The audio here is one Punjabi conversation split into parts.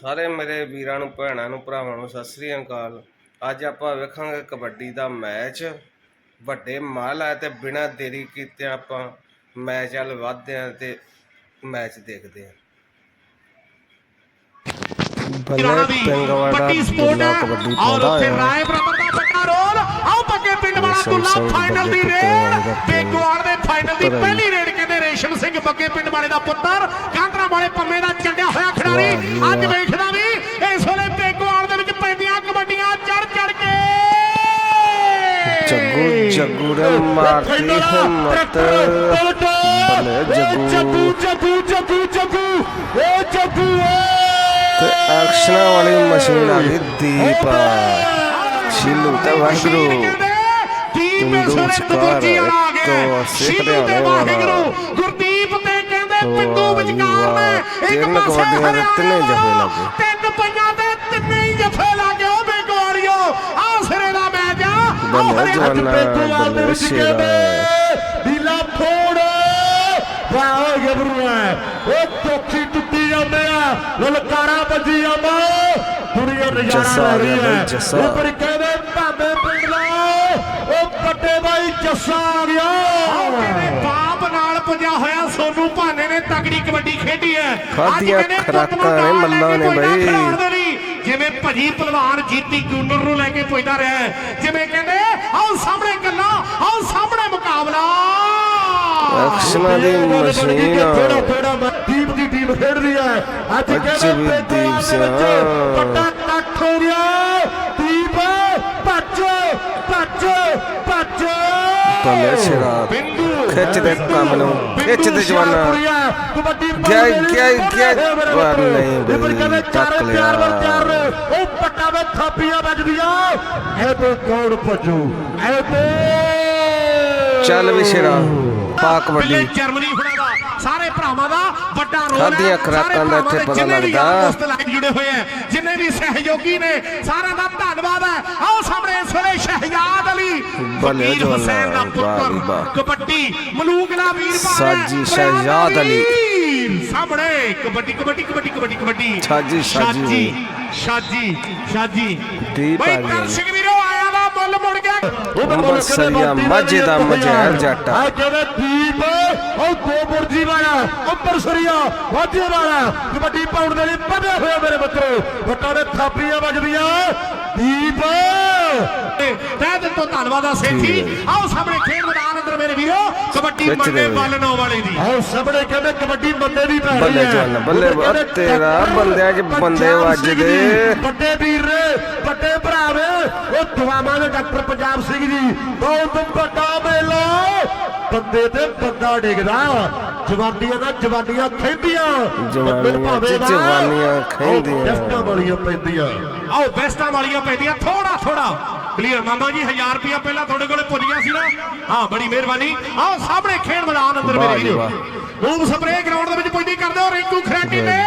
ਸਾਰੇ ਮੇਰੇ ਵੀਰਾਂ ਨੂੰ ਭੈਣਾਂ ਨੂੰ ਭਰਾਵਾਂ ਨੂੰ ਸਤਿ ਸ੍ਰੀ ਅਕਾਲ। ਅੱਜ ਆਪਾਂ ਵੇਖਾਂਗੇ ਕਬੱਡੀ ਦਾ ਮੈਚ। ਵੱਡੇ ਮਾਲ ਹੈ ਤੇ ਬਿਨਾਂ ਦੇਰੀ ਕੀਤੇ ਆਪਾਂ ਮੈਚ ਵੱਲ ਵਧਦੇ ਹਾਂ ਤੇ ਮੈਚ ਦੇਖਦੇ ਕਿਰਾਣਾ ਬੱਲੇ ਦੀ ਪਿੰਗਵਾੜਾ ਪੱਟੀ ਸਪੋਰਟ ਦੁੱਲਾ ਹੈ ਕਬੱਡੀ ਔਰ ਪਾਉਂਦਾ ਉੱਥੇ ਹੈ ਰਾਏ ਬਰਾਬਰ ਦਾ ਵੱਡਾ ਰੋਲ। ਆਓ ਬੱਗੇ ਪਿੰਡ ਵਾਲਾ ਫਾਈਨਲ ਦੀ ਬੱਗੇ ਰੇਡ। ਪਿੰਡ ਵਾਲੇ ਦਾ ਬੇਗਵਾਲ ਦੇ ਫਾਈਨਲ ਦੀ ਪੁੱਤਰ ਹੈ। ਪਹਿਲੀ ਰੇਡ ਕਹਿੰਦੇ ਰੇਸ਼ਮ ਸਿੰਘ ਬੱਗੇ ਪਿੰਡ ਵਾਲੇ ਦਾ ਪੁੱਤਰ। ਕਾਂਦਰਾ ਵਾਲੇ ਪੰਮੇ ਦਾ ਚੰਡਿਆ ਹੋਇਆ ਖਿਡਾਰੀ ਅੱਜ। ਵੇਖਦਾ ਵੀ ਇਸ ਵੇਲੇ ਬੇਗਵਾਲ ਦੇ ਵਿੱਚ ਪੈਂਦੀਆਂ ਕਬੱਡੀਆਂ ਚੜ ਚੜ ਕੇ। ਜੱਗੂ ਜੱਗੂ ਨੇ ਮਾਰਤੀ ਹਿੰਮਤ। ਜੱਗੂ। ਜੱਗੂ ਜੱਗੂ ਜੱਗੂ ਜੱਗੂ। ਓ ਜੱਗੂ ਤੇ ਐਕਸ਼ਨਾਂ ਵਾਲੀ ਮਸ਼ੀਨ ਆ ਗਈ ਦੀਪ। ਸ਼ੀਲੂ ਤੇ ਵਾਹਿਗੁਰੂ। ਇੱਕ ਸਿੱਖ ਹਰਿਆਣੇ ਵਾਲਾ। ਗੁਰਦੀਪ ਤੇ ਕਹਿੰਦੇ ਵਾਹ ਵਿਚਕਾਰ ਨੇ। ਇੱਕ ਤਿੰਨ ਪਾਸੇ ਕਬੱਡੀਆਂ ਦੇ ਤਿੰਨੇ ਜਫੇ ਹਰਿਆਣਾ, ਲੱਗੇ। ਤਿੰਨ ਪਈਆਂ ਤੇ ਤਿੰਨੇ ਹੀ ਜਫੇ ਲੱਗੇ ਉਹ ਬੇਗੋਰੀਓ ਆ ਸਿਰੇ ਦਾ ਮੈਚ ਆ। ਆਹ ਬੱਲੇ ਹਰਿਆਣਾ ਜਵਾਨਾ, ਬੇਗੋਵਾਲ ਦੇ ਵਿੱਚ ਬੱਲੇ ਕਹਿੰਦੇ ਢੀਲਾ ਫੋੜ। ਵਾਹ ਗੱਭਰੂ ਹੈ। ਉਹ ਚੌਥੀ ਟੁੱਟੀ ਜਾਂਦੇ ਆ। ਲਲਕਾਰਾ ਵੱਜੀ ਜਾਂਦਾ। ਦੁਨੀਆ ਜੱਸਾ ਨਜ਼ਾਰਾ ਆ ਲੈ ਰਹੀ ਗਿਆ ਹੈ। ਬਈ, ਜੱਸਾ। ਉੱਪਰ ਕਹਿੰਦੇ ਭਾਵੇਂ ਪਿੰਡ ਦਾ। ਉਹ ਵੱਡੇ ਬਾਈ ਜੱਸਾ ਆ ਗਿਆ। ਕਹਿੰਦੇ ਬਾਪ ਨਾਲ ਪੁੱਜਿਆ ਹੋਇਆ ਸੋਨੂ ਭਾਨੇ ਨੇ ਤਗੜੀ ਕਬੱਡੀ ਖੇਡੀ ਹੈ ਕਹਿੰਦੇ ਖੁਰਾਕਾਂ ਨੂੰ ਮੱਲਾਂ ਨੇ ਪੁੱਜਦਾ ਬਈ। ਜਿਵੇਂ ਭਜੀ ਪਹਿਲਵਾਨ ਜੀਤੀ ਜੂਨਰ ਨੂੰ ਲੈ ਕੇ ਪੁੱਜਦਾ ਰਿਹਾ। ਜਿਵੇਂ ਕਹਿੰਦੇ ਆਓ ਸਾਹਮਣੇ ਗੱਲਾਂ ਆਓ ਸਾਹਮਣੇ ਮੁਕਾਬਲਾ ਐਕਸ਼ਨਾਂ ਦੀ ਮਸ਼ੀਨ। ਥੋੜਾ ਥੋੜਾ ਦੀਪ ਦੀ ਟੀਮ ਖੇਡ ਰਹੀ ਹੈ ਅੱਜ ਕਹਿੰਦੇ ਦੀਪ ਸਿਆਂ। ਵੱਡਾ ਇਕੱਠ ਹੋ ਗਿਆ ਦੀਪ ਭੱਜ ਭੱਜ ਭੱਜ ਬੱਲੇ ਸ਼ੇਰਾ। ਬਿੰਦੂ ਖਿੱਚ ਦੇ ਕੰਮ ਨੂੰ ਖਿੱਚ ਦੇ ਜਵਾਨਾ। ਗਿਆ ਗਿਆ ਗਿਆ। ਪਰ ਨਹੀਂ ਬਈ, ਚਾਰੇ ਲਿਆ। ਉਹ ਪੱਟਾ ਵਿੱਚ ਥਾਪੀਆਂ ਵੱਜਦੀਆਂ। ਇਹ ਤੇ ਕੌਣ ਭੱਜੂ ਇਹ ਤੇ ਚੱਲ ਵੀ ਸ਼ੇਰਾ ਪਾ ਕਬੱਡੀ ਪਹਿਲੇ ਜਰਮਨੀ ਹੁਣਾਂ ਦਾ ਸਾਰੇ ਭਰਾਵਾਂ ਦਾ ਵੱਡਾ ਰੋਲ ਹੈ। ਖਾਧੀਆਂ ਖੁਰਾਕਾਂ ਦਾ ਇੱਥੇ ਪਤਾ ਲੱਗਦਾ। ਜਿੰਨੇ ਵੀ ਸਹਿਯੋਗੀ ਨੇ ਸਾਰਿਆਂ ਦਾ ਧੰਨਵਾਦ ਹੈ। ਆਓ ਸਾਹਮਣੇ ਇਸ ਵੇਲੇ ਸ਼ਹਿਜ਼ਾਦ ਅਲੀ ਜਵਾਨਾ, ਹੁਸੈਨ ਦਾ ਪੁੱਤਰ। ਕਬੱਡੀ ਮਲੂਕ ਦਾ ਵੀਰ ਸਾਜੀ ਸ਼ਹਿਜ਼ਾਦ ਅਲੀ। ਸਾਹਮਣੇ ਕਬੱਡੀ ਕਬੱਡੀ ਕਬੱਡੀ ਕਬੱਡੀ ਕਬੱਡੀ। ਸਾਜੀ, ਸਾਜੀ। ਸਾਜੀ ਸਾਜੀ ਦੀਪ ਬਈ ਆ ਗਿਆ। ਦਰਸ਼ਕ ਵੀਰੋ ਆਇਆ ਦਾ ਮੁੱਲ ਮੁੜ ਗਿਆ। ਅੰਬਰਸਰੀਆ ਮਾਝੇ ਦਾ ਮਜੈਲ ਜੱਟ। ਆ ਕਹਿੰਦੇ ਦੀਪ ਉਹ ਦੋ ਬੁਰਜੀ ਵਾਲਾ ਅੰਬਰਸਰੀਆ ਮਾਝੇ ਵਾਲਾ। ਕਬੱਡੀ ਪਾਉਣ ਦੇ ਲਈ ਵਧਿਆ ਹੋਇਆ ਮੇਰੇ ਮਿੱਤਰੋ। ਵੱਟਾਂ ਦੇ ਥਾਪੀਆਂ ਵੱਜਦੀਆਂ। ਦੀਪ। ਤਹਿ ਦਿਲ ਤੋਂ ਧੰਨਵਾਦ ਆ ਸੇਠੀ। ਆਓ ਸਾਹਮਣੇ ਖੇਡ ਮੈਦਾਨ ਅੰਦਰ ਮੇਰੇ ਵੀਰੋ ਕਬੱਡੀ ਮੰਡੇ। ਬਾਲਣੋਂ ਵਾਲੇ ਦੀ। ਆਓ ਸਾਹਮਣੇ ਕਹਿੰਦੇ ਕਬੱਡੀ ਬੰਦੇ ਦੀ ਪੈ ਬੱਲੇ ਜਵਾਨਾ, ਬੱਲੇ ਬੱਲੇ, ਤੇਰਾ ਬੰਦਿਆਂ 'ਚ ਬੰਦੇ ਵੱਜਦੇ। ਵੱਡੇ ਵੀਰ ਵੱਡੇ ਭਰਾ ਨੇ ਉਹ ਦੁਆਵਾਂ ਦੇ ਡਾਕਟਰ ਪੰਜਾਬ ਸਿੰਘ ਜੀ। ਬਹੁਤ ਵੱਡਾ ਮੇਲਾ। ਬੰਦੇ ਤੇ ਬੰਦਾ ਡਿੱਗਦਾ। ਜਵਾਨੀਆਂ ਦਾ ਜਵਾਨੀਆਂ ਖੈਂਦੀਆਂ ਜਵਾਨੀਆਂ 'ਚ ਜਵਾਨੀਆਂ ਖਹਿੰਦੀਆਂ। ਬੈਸਟਾਂ ਵਾਲੀਆਂ ਪੈਂਦੀਆਂ। ਆਓ ਬੈਸਟਾਂ ਵਾਲੀਆਂ ਪੈਂਦੀਆਂ ਥੋੜਾ ਥੋੜਾ ਕਲੀਅਰ ਮਾਮਾ ਜੀ 1000 ਰੁਪਇਆ ਪਹਿਲਾਂ ਤੁਹਾਡੇ ਕੋਲੇ ਪੁੱਜ ਗਿਆ ਸੀ ਨਾ। ਹਾਂ ਬੜੀ ਮਿਹਰਬਾਨੀ। ਆਓ ਸਾਹਮਣੇ ਖੇਡ ਮੈਦਾਨ ਅੰਦਰ ਮੇਰੇ ਵੀਰੋ। ਵਾਹ। ਰੂਮ ਸਪਰੇ ਗਰਾਊਂਡ ਦੇ ਵਿੱਚ ਪੁੱਜਦੀ ਕਰਦੇ ਹੋ ਰਿੰਕੂ ਖਰਾਟੀ ਨੇ।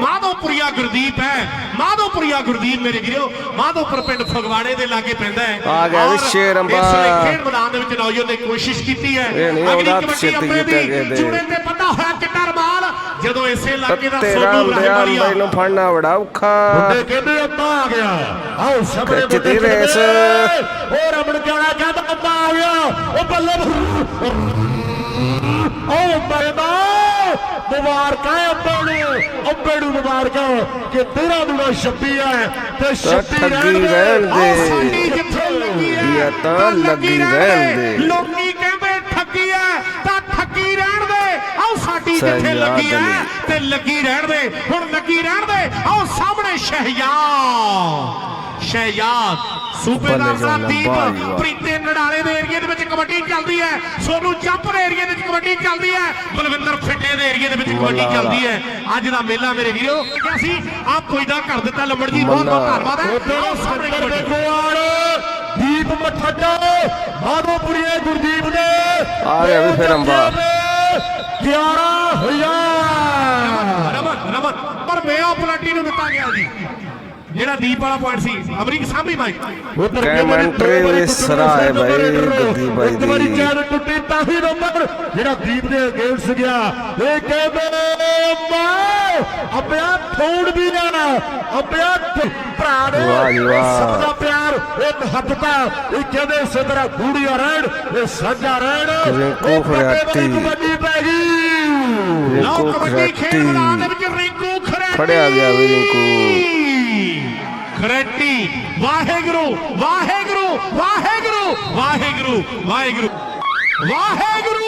ਮਾਧੋਪੁਰੀਆ ਗੁਰਦੀਪ ਹੈ ਮਾਧੋਪੁਰੀਆ ਗੁਰਦੀਪ ਮੇਰੇ ਵੀਰੋ ਮਾਧੋਪੁਰ ਪਿੰਡ ਫਗਵਾੜੇ ਦੇ ਲਾਗੇ ਪੈਂਦਾ ਹੈ ਆ ਗਿਆ ਵੀ ਸ਼ੇਰ ਅੰਬਾ। ਇਸ ਵੇਲੇ ਖੇਡ ਮੈਦਾਨ ਦੇ ਵਿੱਚ ਨੌਜਵਾਨ ਨੇ ਕੋਸ਼ਿਸ਼ ਕੀਤੀ ਹੈ ਇਹ ਨਹੀਂ ਅਗਲੀ ਆਉਂਦਾ ਕਬੱਡੀ ਛੇਤੀ ਅੰਬੇ ਕੀਤੇ ਗਏ ਦੀ ਦੇ। ਜੂੜੇ ਤੇ ਬੰਦਾ ਹੋਇਆ ਚਿੱਟਾ ਰਮਾਲ ਜਦੋਂ ਇਸੇ ਇਲਾਕੇ ਦਾ ਸੋਨੂ ਹੁੰਦਿਆ ਰਹਿਮਾਲੀਆ ਅੰਬੇ ਨੂੰ ਫੜਨਾ ਬੜਾ ਔਖਾ ਮੁੰਡੇ ਕਹਿੰਦੇ ਅੱਧਾ ਆ ਗਿਆ ਆਓ ਸਾਹਮਣੇ ਖਿੱਚ ਦੀ ਮੁੰਡੇ ਰੇਸ। ਕਹਿੰਦੇ, ਉਹ ਜਾਣਾ ਆ ਗਿਆ ਬੱਲੇ ਮੁਬਾਰਕਾਂ ਹੈ ਅੱਬੇ ਨੂੰ ਅੱਬੇ ਨੂੰ ਮੁਬਾਰਕਾਂ ਕਿ ਤੇਰਾ ਦੁਨਾ 26 ਹੈ ਤੇ 26 ਠੱਗੀ ਰਹਿਣ ਦੇ। ਸਾਡੀ ਜਿੱਥੇ ਲੱਗੀ ਹੈ ਇਹ ਤਾਂ ਤਾਂ ਲੱਗੀ ਰਹਿਣ ਦੇ। ਲੋਕੀ ਕਹਿੰਦੇ ਠੱਗੀ ਹੈ ਤਾਂ ਠੱਗੀ ਰਹਿਣ ਦੇ। ਆਓ ਸਾਡੀ ਜਿੱਥੇ ਲੱਗੀ ਹੈ। ਤੇ ਲੱਗੀ ਰਹਿਣ ਦੇ। ਹੁਣ ਲੱਗੀ ਰਹਿਣ ਦੇ। ਆਓ ਸਾਹਮਣੇ ਸ਼ਹਿਜ਼ਾਦ। ਸ਼ਹਿਜ਼ਾਦ ਸੂਬੇਦਾਰ ਸਾਹਿਬ ਦੀਪ। ਪ੍ਰੀਤੇ ਨਡਾਲੇ ਦੇ ਏਰੀਏ ਦੇ ਵਿੱਚ ਕਬੱਡੀ ਚੱਲਦੀ ਹੈ। ਸੋਨੂ ਜੰਪ ਦੇ ਏਰੀਏ ਦੇ ਵਿੱਚ ਕਬੱਡੀ ਚੱਲਦੀ ਹੈ। ਬਲਵਿੰਦਰ ਫਿੱਟੇ ਦੇ ਏਰੀਏ ਦੇ ਵਿੱਚ ਕਬੱਡੀ ਚੱਲਦੀ ਹੈ। ਅੱਜ ਦਾ ਮੇਲਾ ਮੇਰੇ ਵੀਰੋ ਕਿਹਾ ਸੀ ਆਪ ਕੋਈ ਦਾ ਕਰ ਦਿੱਤਾ। ਲੰਬੜ ਜੀ ਬਹੁਤ ਬਹੁਤ। ਧੰਨਵਾਦ ਹੈ। ਦੀਪ ਮੱਠਾ ਮਾਧੋਪੁਰੀਏ ਗੁਰਦੀਪ ਨੇ ਆ ਗਿਆ ਵੀ ਫਿਰ ਅੰਬਾ। 11000 ਰਮਨ ਰਮਨ ਪਰ ਮੇਆ ਪਲਾਟੀ ਨੂੰ ਦਿੱਤਾ ਗਿਆ ਜੀ। ਜਿਹੜਾ ਦੀਪ ਵਾਲਾ ਪੁਆਇੰਟ ਸੀ ਅਮਰੀਕ ਸਾਹਮਣੇ ਮਾਈਕ ਉਧਰ ਕਮੈਂਟਰੀ ਵੀ ਸਰਾ ਹੈ ਬਾਈ ਗੱਦੀ ਬਾਈ ਇੱਕ ਵਾਰੀ ਦੀ। ਚੈਨ ਟੁੱਟੀ ਤਾਂ ਹੀ ਨੰਬਰ ਜਿਹੜਾ ਦੀਪ ਦੇ ਅਗੇਂਸਟ ਗਿਆ ਇਹ ਕਹਿੰਦੇ ਮਾਂ ਅਬਿਆ ਥੋੜ ਵੀ ਨਾ ਅਬਿਆ ਭਰਾ ਨੇ ਵਾਹ ਜੀ ਵਾਹ। ਸਭ ਦਾ ਪਿਆਰ ਇਹ ਮਹੱਬਤਾ ਇਹ ਕਹਿੰਦੇ ਇਸੇ ਤਰ੍ਹਾਂ ਗੂੜੀਆਂ ਰਹਿਣ ਇਹ ਸਾਂਝਾ ਰਹਿਣ। ਰਿੰਕੂ ਖੁਰਾਟੀ। ਕਬੱਡੀ ਪੈ ਗਈ। ਲਓ ਰਿੰਕੂ ਕਬੱਡੀ ਖੇਡ ਖਰਾਟੀ ਮੈਦਾਨ ਦੇ ਵਿੱਚ ਰਿੰਕੂ ਖਰੇਟੀ ਫੜਿਆ ਗਿਆ ਵੀ ਰਿੰਕੂ। ਵਾਹਿਗੁਰੂ ਵਾਹਿਗੁਰੂ ਵਾਹਿਗੁਰੂ ਵਾਹਿਗੁਰੂ ਵਾਹਿਗੁਰੂ ਵਾਹਿਗੁਰੂ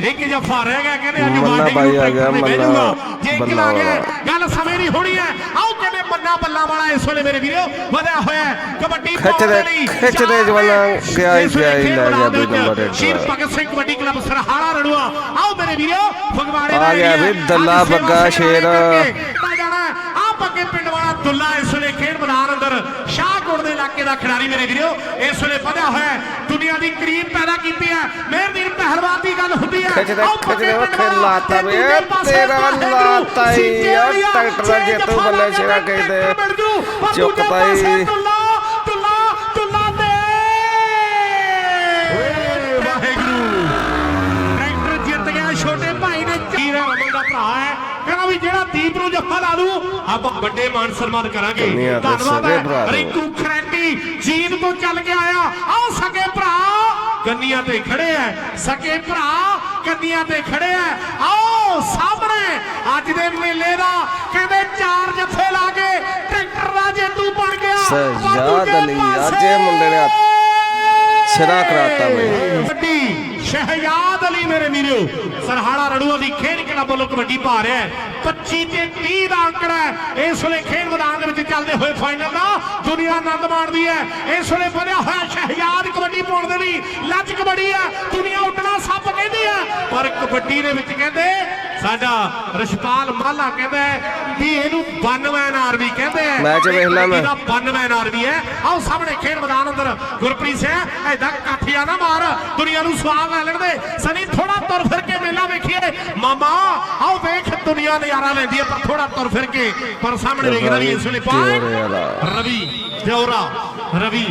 ਇੱਕ ਜਫਾ ਰਹਿ ਗਿਆ ਕਹਿੰਦੇ ਅੱਜ ਮੰਨਾ ਵਾਹਿਗੁਰੂ ਬਾਈ ਆ ਗਿਆ, ਟਰੈਕਟਰ ਤੇ ਬਹਿ ਮੰਨਾ ਜਾਊਗਾ। ਜੇ ਇੱਕ ਬੱਲਾ ਲਾ ਗਿਆ ਵਾਲਾ। ਗੱਲ ਸਮੇਂ ਦੀ ਹੋਣੀ ਹੈ ਆਓ ਕਹਿੰਦੇ ਮੰਨਾ ਬੱਲਾ ਵਾਲਾ ਇਸ ਵੇਲੇ ਮੇਰੇ ਵੀਰੋ ਵਧਿਆ ਹੋਇਆ ਹੈ। ਕਬੱਡੀ ਖਿੱਚ ਪਾਉਣ ਦੇ- ਦੇ ਲਈ ਖਿੱਚ ਦੇ ਚਾਰ ਜਵਾਨਾ ਨੇ। ਗਿਆ ਹੀ ਇਸ ਵੇਲੇ ਗਿਆ ਹੀ ਖੇਡ ਲੈ ਮੈਦਾਨ ਗਿਆ ਦੇ ਵੀ ਨੰਬਰ ਵਿੱਚ ਇੱਕ ਸ਼ੀਰ ਦਾ। ਭਗਤ ਸਿੰਘ ਕਬੱਡੀ ਕਲੱਬ ਸਰਹਾਲਾ ਰੜੂਆ ਆਓ ਮੇਰੇ ਵੀਰੋ ਫਗਵਾੜੇ ਆ ਦਾ ਗਿਆ ਏਰੀਆ। ਵੀ ਦੱਲਾ ਅੱਜ ਸੇਵਾ ਬੱਗਾ ਸਿੰਘ ਵਾਲੇ ਸ਼ੇਰ। ਕਰਕੇ ਤਾਂ ਜਾਣਾ ਆਪ ਅੱਗੇ ਪਿੰਡ ਵਾਲਾ ਦੁੱਲਾ ਇਸ ਵੇਲੇ ਖੇਡ ਮੈਦਾਨ ਅੰਦਰ ਸ਼ਾਹਕੋਟ ਦੇ ਖਿਡਾਰੀ ਮੇਰੇ ਵੀਰੋ ਇਸ ਵੇਲੇ ਵਧਿਆ ਹੋਇਆ ਹੈ। ਦੁਨੀਆ ਦੀ ਕਰੀਮ ਪੈਦਾ ਕੀਤੀ ਹੈ। ਮਿਹਰਦੀਨ ਪਹਿਲਵਾਨ ਦੀ ਗੱਲ ਹੁੰਦੀ ਹੈ। ਆਓ ਪੱਕੇ ਦੇ, ਉਹ ਪਿੰਡ ਖੇਡ ਵਾਲਾ। ਲਾਤਾ ਤੇ ਵੇ, ਤੇਰਾ ਲਾਤਾ ਹੀ, ਟਰੈਕਟਰ ਦਾ ਜੇਤੂ ਬੱਲੇ ਗਿਆ, ਕਹਿੰਦੇ। ਟਰੈਕਟਰ ਮਿਲ ਜੂ, ਪਰ ਚੁੱਕ ਦੂਜੇ ਤਾਈ। ਪਾਸੇ ਦੁੱਲਾ ਦੁੱਲਾ ਦੁੱਲਾ ਦੇ ਵਾਹਿਗੁਰੂ ਟਰੈਕਟਰ ਜਿੱਤ ਗਿਆ ਛੋਟੇ ਭਾਈ ਨੇ ਚੀਰਾ ਰਮਨ ਦਾ ਭਰਾ ਹੈ ਕਹਿੰਦਾ ਵੀ ਜਿਹੜਾ ਦੀਪ ਨੂੰ ਜੱਫਾ ਲਾ ਦੂ ਆਪਾਂ ਵੱਡੇ ਮਾਨ ਸਨਮਾਨ ਕਰਾਂਗੇ। ਧੰਨਵਾਦ ਹੈ। ਰਿੰਕੂ ਖਰੈਟੀ ਜੀਤ ਤੋਂ ਚੱਲ ਕੇ ਆਇਆ। ਆਓ ਸਕੇ ਭਰਾ ਕੰਨੀਆਂ ਤੇ ਖੜੇ ਐ। ਸਕੇ ਭਰਾ ਕੰਨੀਆਂ ਤੇ ਖੜੇ ਐ। ਆਓ ਸਾਹਮਣੇ ਅੱਜ ਦੇ ਮੇਲੇ ਦਾ ਕਹਿੰਦੇ ਚਾਰ ਜੱਫੇ ਲਾ ਕੇ ਟਰੈਕਟਰ ਦਾ ਜੇਤੂ ਬਣ ਗਿਆ। ਸਜਾਦ ਅਲੀ, ਅੱਜ ਮੁੰਡੇ ਨੇ ਸਿਰਾ ਕਰਾਤਾ ਬਈ। ਕਬੱਡੀ ਸ਼ਹਿਜਾਦ ਅਲੀ ਮੇਰੇ ਵੀਰੋ, ਸਰਹਾਲਾ ਰੜੂਆ ਦੀ ਖੇਡ ਕਲੱਬ ਵੱਲੋਂ ਕਬੱਡੀ ਪਾ ਰਿਹਾ ਹੈ। 25 ਤੇ 30 ਦਾ ਅੰਕੜਾ ਇਸ ਵੇਲੇ ਖੇਡ ਮੈਦਾਨ ਦੇ ਵਿੱਚ ਚੱਲਦੇ ਹੋਏ ਫਾਈਨਲ ਦਾ ਦੁਨੀਆ ਆਨੰਦ ਮਾਣਦੀ ਹੈ। ਇਸ ਵੇਲੇ ਬਣਿਆ ਹੋਇਆ ਸ਼ਹਿਜਾਦ ਕਬੱਡੀ ਪਾਉਣ ਦੇ ਲਈ ਲੱਜ ਕਬੱਡੀ ਹੈ। ਦੁਨੀਆ ਉੱਡਣਾ ਸੱਪ ਕਹਿੰਦੀ ਹੈ ਪਰ ਕਬੱਡੀ ਦੇ ਵਿੱਚ ਕਹਿੰਦੇ ਸਾਡਾ ਰਸ਼ਪਾਲ ਮਾਲਾ ਕਹਿੰਦਾ ਵੀ ਇਹਨੂੰ 92 ਆਰਮੀ ਕਹਿੰਦੇ ਆ ਮੈਚ ਵੇਖ ਲਾ ਮੈਂ। ਇਹਦਾ 92 ਆਰਮੀ ਹੈ। ਆਓ ਸਾਹਮਣੇ ਖੇਡ ਮੈਦਾਨ ਅੰਦਰ ਗੁਰਪ੍ਰੀਤ ਸਿੰਘ ਐਦਾਂ ਕਾਠੀਆਂ ਨਾ ਮਾਰ ਦੁਨੀਆ ਨੂੰ ਸਵਾਦ ਲੈ ਲੈਣ ਦੇ। ਸਨੀ ਥੋੜਾ ਤੁਰ ਫਿਰ ਕੇ ਮੇਲਾ ਵੇਖੀਏ। ਮਾਮਾ ਆਓ ਵੇਖ ਦੁਨੀਆ ਨਜ਼ਾਰਾ ਲੈਂਦੀ ਹੈ ਪਰ ਥੋੜਾ ਤੁਰ ਫਿਰ ਕੇ। ਪਰ ਸਾਹਮਣੇ ਵੇਖਦਾ ਵੀ ਇਸ ਵੇਲੇ ਪਾ। ਰਵੀ ਦਿਉਰਾ ਰਵੀ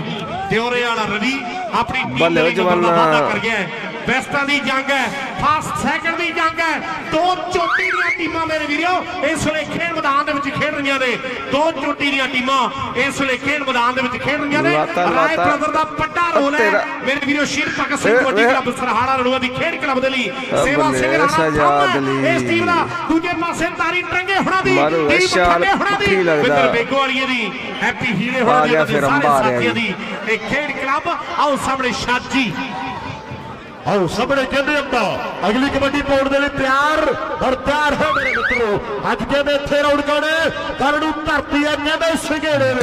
ਦਿਉਰੇ ਵਾਲਾ ਰਵੀ ਆਪਣੀ ਟੀਮ ਦੇ ਜਵਾਨਾ। ਵਾਅਦਾ ਕਰ ਗਿਆ ਹੈ। ਬੈਸਟਾਂ ਦੀ ਜੰਗ ਹੈ ਫਸਟ ਸੈਕੰਡ ਦੀ ਜੰਗ ਹੈ ਦੋ ਚੋਟੀ ਦੀਆਂ ਟੀਮਾਂ ਮੇਰੇ ਵੀਰੋ ਇਸ ਵੇਲੇ ਖੇਡ ਮੈਦਾਨ ਦੇ ਵਿੱਚ ਖੇਡ ਰਹੀਆਂ ਨੇ ਦੋ ਚੋਟੀ ਦੀਆਂ ਟੀਮਾਂ ਇਸ ਵੇਲੇ ਖੇਡ ਮੈਦਾਨ ਦੇ ਵਿੱਚ ਖੇਡ ਰਹੀਆਂ ਨੇ ਰਾਏ। ਬ੍ਰਦਰ ਦਾ ਵੱਡਾ ਰੋਲ ਹੈ ਮੇਰੇ ਵੀਰੋ ਸ਼ੀਰ ਭਗਤ ਸਿੰਘ ਕਬੱਡੀ। ਕਲੱਬ ਸਰਹਾੜਾ ਰੜੂਆ ਦੀ ਖੇਡ ਕਲੱਬ ਦੇ ਲਈ ਸੇਵਾ ਸਿੰਘ ਰਾਣਾ। ਇਸ ਟੀਮ ਦਾ ਦੂਜੇ ਪਾਸੇ ਤਾਰੀ ਟਰੰਗੇ ਹੁਣਾਂ ਦੀ ਸ਼ਾਲ ਠੱਗੇ ਹੁਣਾਂ ਦੀ। ਵਿੰਦਰ ਬੇਗੋ ਵਾਲੀਏ ਦੀ ਹੈਪੀ ਹੀਰੇ ਹੁਣਾਂ ਦੀ ਸਾਰੇ ਸਾਥੀਆਂ। ਦੀ ਇਹ ਖੇਡ ਕਲੱਬ ਆਓ ਸਾਹਮਣੇ ਸ਼ਾਜੀ ਆਓ ਸਾਹਮਣੇ ਕਹਿੰਦੇ ਅੰਬਾ ਅਗਲੀ ਕਬੱਡੀ ਪਾਉਣ ਦੇ ਲਈ ਤਿਆਰ ਔਰ ਤਿਆਰ ਹੈ ਮੇਰੇ ਮਿੱਤਰੋ। ਅੱਜ ਕਹਿੰਦੇ ਇੱਥੇ ਰੌਣ ਕਾਣੇ ਕੱਲ ਨੂੰ ਧਰਤੀ ਆ ਕਹਿੰਦੇ ਸਿਗੇੜੇ ਨੇ।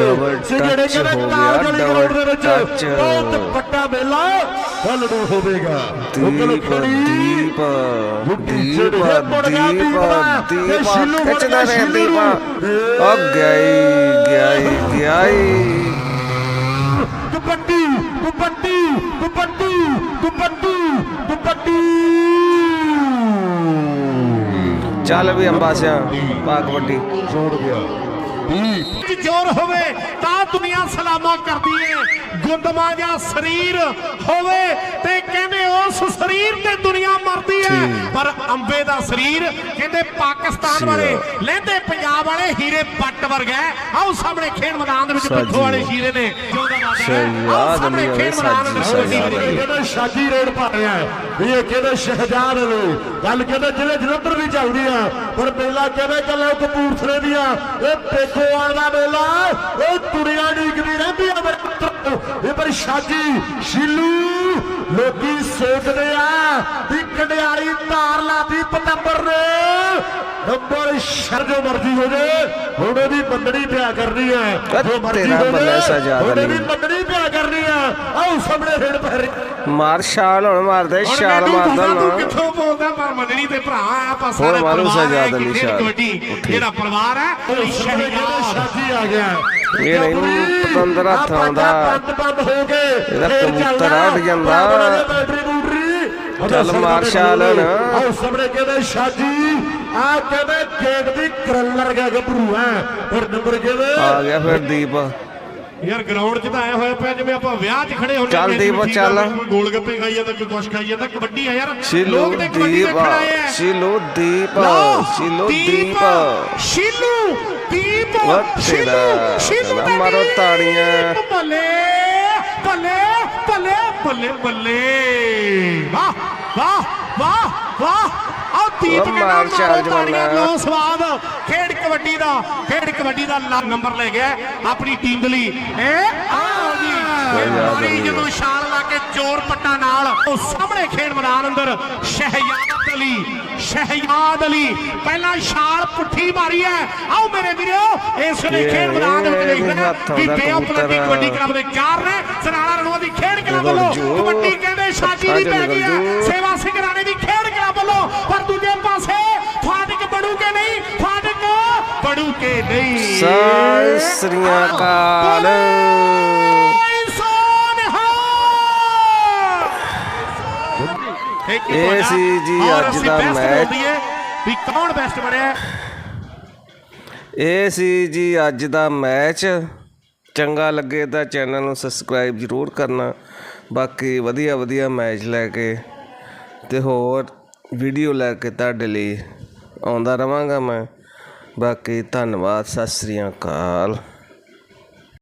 ਸਿਗੇੜੇ ਕਹਿੰਦੇ ਤਾਲ ਗਲੀ ਗਰਾਊਂਡ ਦੇ ਵਿੱਚ। ਬਹੁਤ ਵੱਡਾ ਮੇਲਾ ਕੱਲ ਨੂੰ ਹੋਵੇਗਾ। ਦੀਪ ਦੀਪ ਦੀਪ ਦੀਪ ਦੀਪ ਖਿੱਚਦਾ ਰਹੇ ਦੀਪ ਆ ਹੀ ਗਿਆ ਹੀ ਕਬੱਡੀ ਕਬੱਡੀ ਕਬੱਡੀ ਕਬੱਡੀ ਕਬੱਡੀ ਚੱਲ ਵੀ ਅੰਬਾਸਿਆ ਪਾ ਕਬੱਡੀ ਜੋੜ ਗਿਆ ਵਿੱਚ ਜ਼ੋਰ ਹੋਵੇ ਤਾਂ ਦੁਨੀਆ ਸਲਾਮਾ ਕਰਦੀ ਹੈ ਗੁੰਦਮਾ ਜਾਂ ਸਰੀਰ ਹੋਵੇ ਤੇ ਕਹਿੰਦੇ ਉਸ ਸਰੀਰ ਤੇ ਦੁਨੀਆ ਮਰਦੀ ਹੈ ਠੀਕ। ਪਰ ਅੰਬੇ ਦਾ ਸਰੀਰ ਕਹਿੰਦੇ ਪਾਕਿਸਤਾਨ। ਵਾਲੇ ਲਹਿੰਦੇ ਪੰਜਾਬ ਵਾਲੇ ਹੀਰੇ ਪੱਟ ਵਰਗਾ। ਆਓ ਸਾਹਮਣੇ ਖੇਡ ਮੈਦਾਨ ਦੇ ਵਿੱਚ। ਪਿੱਥੋਂ ਵਾਲੇ ਹੀਰੇ ਨੇ ਜਿਉਂਦਾ ਵਾਦਾ ਹੈ। ਸਹੀ, ਆਓ ਯਾਦ ਸਾਹਮਣੇ ਨਹੀਂ ਖੇਡ ਆਵੇ, ਮੈਦਾਨ ਦੇ ਵਿੱਚ ਸਾਜੀ, ਰੋਡ ਪਾ ਰਿਹਾ ਵੀ ਇਹ ਕਹਿੰਦੇ ਸ਼ਹਿਜਾਦ ਨੇ ਗੱਲ ਕਹਿੰਦੇ ਜ਼ਿਲ੍ਹੇ ਜਲੰਧਰ ਵੀ ਚੱਲਦੀ ਆ ਪਰ ਮੇਲਾ ਕਹਿੰਦੇ ਚੱਲੋ ਕਪੂਰਥਲੇ ਦੀਆਂ ਇਹ ਪੇਖੋਵਾਲ ਦਾ ਮੇਲਾ। ਇਹ ਦੁਨੀਆ ਡੀਕਦੀ ਰਹਿੰਦੀ ਆ ਮੇਰੇ ਪੁੱਤਰੋ ਇਹ ਪਰ ਸ਼ਾਜੀ ਸ਼ੀਲੂ, ਲੋਕੀ ਸੋਚਦੇ ਆ ਵੀ ਕੰਡਿਆਲੀ ਧਾਰ ਲਾਤੀ ਸ਼ਰ ਜੋ ਮਰਜ਼ੀ ਹੋ ਜੇ ਹੁਣ ਇਹਦੀ ਮੰਨਣੀ ਪਿਆ ਕਰਨੀ ਹੈ ਜੋ ਮਰਜ਼ੀ ਹੋ ਜੇ ਸਜਾ ਹੁਣ ਇਹਦੀ ਦਲੀ। ਮੰਨਣੀ ਪਿਆ ਕਰਨੀ ਆ ਆਓ ਸਾਹਮਣੇ ਰੇਡ ਪੈ ਰਹੀ ਮਾਰ ਹੁਣ ਮਾਰਦੇ ਮੈਨੂੰ ਮਾਰਦਾ ਨਾ ਕਿੱਥੋਂ ਬੋਲਦਾ ਪਰ ਮੰਨਣੀ ਤੇ ਭਰਾ ਆ ਆਪਾਂ ਸਾਰੇ ਮਾਰੂ ਪਰਿਵਾਰ ਸਜਾ ਹੈ ਦਲੀ ਕਿ ਖੇਡ ਸ਼ਾਹ। ਕਬੱਡੀ ਜਿਹੜਾ ਪਰਿਵਾਰ ਹੈ ਉਹ ਸ਼ਾਦੀ ਆ ਗਿਆ ਇਹ ਨਹੀਂ ਪਤੰਦਰ ਹੱਥ ਆਉਂਦਾ। ਬੰਦ ਬੰਦ ਹੋ ਗਏ ਇਹਦਾ ਫੇਰ ਕਬੂਤਰ ਚੱਲਦਾ। ਉੱਡ ਜਾਂਦਾ। ਦੇ ਉਹਦਾ ਚੱਲ ਸਾਹਮਣੇ ਮਾਰ ਛਾਲ ਖੜੋ। ਨਾ। ਆਓ ਸਾਹਮਣੇ ਕਹਿੰਦੇ ਸ਼ਾਦੀ ਆ ਕਹਿੰਦੇ ਜੇਗ ਦੀ ਕਰਲਰ ਗਿਆ ਗੱਭਰੂ ਹੈ ਫਿਰ ਨੰਬਰ ਜਿਵੇਂ ਆ ਗਿਆ ਫਿਰ ਦੀਪ। ਯਾਰ ਗਰਾਊਂਡ 'ਚ ਤਾਂ ਆਇਆ ਹੋਇਆ ਪਿਆ ਜਿਵੇਂ ਆਪਾਂ ਵਿਆਹ 'ਚ ਖੜੇ ਹੁੰਦੇ ਚੱਲ ਦੀਪ, ਆ, ਚੱਲ। ਗੋਲ ਗੱਪੇ ਖਾਈ ਜਾਂਦਾ ਕੋਈ ਕੁਛ ਖਾਈ ਜਾਂਦਾ ਕਬੱਡੀ ਆ ਯਾਰ। ਲੋਕ ਤੇ ਕਬੱਡੀ ਦੀਪ ਆਏ ਆ। ਸ਼ੀਲੂ ਦੀਪ ਸ਼ੀਲੂ ਦੀਪ ਸ਼ੀਲੂ ਦੀਪ ਸ਼ੀਲੂ ਮਾਰੋ ਤਾੜੀਆਂ। ਬੱਲੇ ਬੱਲੇ ਬੱਲੇ ਬੱਲੇ ਬੱਲੇ। ਵਾਹ ਵਾਹ ਵਾਹ ਵਾਹ। ਦੀਪ ਕਹਿੰਦਾ ਮਾਰ ਤਾੜੀਆਂ। ਲਓ ਸਵਾਦ। ਖੇਡ ਕਬੱਡੀ ਦਾ ਖੇਡ ਕਬੱਡੀ ਦਾ ਲਾ- ਨੰਬਰ ਲੈ ਗਿਆ ਆਪਣੀ ਟੀਮ ਦੇ ਲਈ। ਇਹ ਆਓ ਜੀ। ਮਾਰੀ ਜਦੋਂ ਛਾਲ ਲਾ ਕੇ ਚੋਰ ਪੱਟਾ ਨਾਲ ਉਹ ਸਾਹਮਣੇ ਖੇਡ ਮੈਦਾਨ ਅੰਦਰ ਸ਼ਹਿਯਾਦ ਅਲੀ ਸ਼ਹਿਯਾਦ ਅਲੀ। ਪਹਿਲਾਂ ਛਾਲ ਪੁੱਠੀ ਮਾਰੀ ਹੈ। ਆਓ ਮੇਰੇ ਵੀਰੋ ਇਸ ਵੇਲੇ ਖੇਡ ਮੈਦਾਨ ਦੇ ਵਿੱਚ ਹੱਥਾਂ ਕਿ ਕਬੂਤਰ। ਕਬੱਡੀ ਕਲੱਬ ਦੇ ਚਾਰ ਨੇ। ਸਨਾਲਾ ਰਣਵਾ ਦੀ ਖੇਡ ਕਲੱਬ ਵੱਲੋਂ। ਕਬੱਡੀ ਕਹਿੰਦੇ ਸਾਜੀ ਦੀ ਪੈ ਗਈ ਹੈ। ਸਤਿ ਸ੍ਰੀ ਅਕਾਲ। ਇਹ ਸੀ ਜੀ ਅੱਜ ਦਾ ਮੈਚ। ਵੀ ਕੌਣ ਬੈਸਟ ਬਣਿਆ? ਇਹ ਸੀ ਜੀ ਅੱਜ ਦਾ ਮੈਚ ਚੰਗਾ ਲੱਗੇ ਤਾਂ ਚੈਨਲ ਨੂੰ ਸਬਸਕ੍ਰਾਈਬ ਜ਼ਰੂਰ ਕਰਨਾ। ਬਾਕੀ ਵਧੀਆ ਵਧੀਆ ਮੈਚ ਲੈ ਕੇ ਤੇ ਹੋਰ ਵੀਡੀਓ ਲੈ ਕੇ ਤੁਹਾਡੇ ਲਈ ਆਉਂਦਾ ਰਵਾਂਗਾ ਮੈਂ। ਬਾਕੀ ਧੰਨਵਾਦ ਸਤਿ ਸ੍ਰੀ ਅਕਾਲ।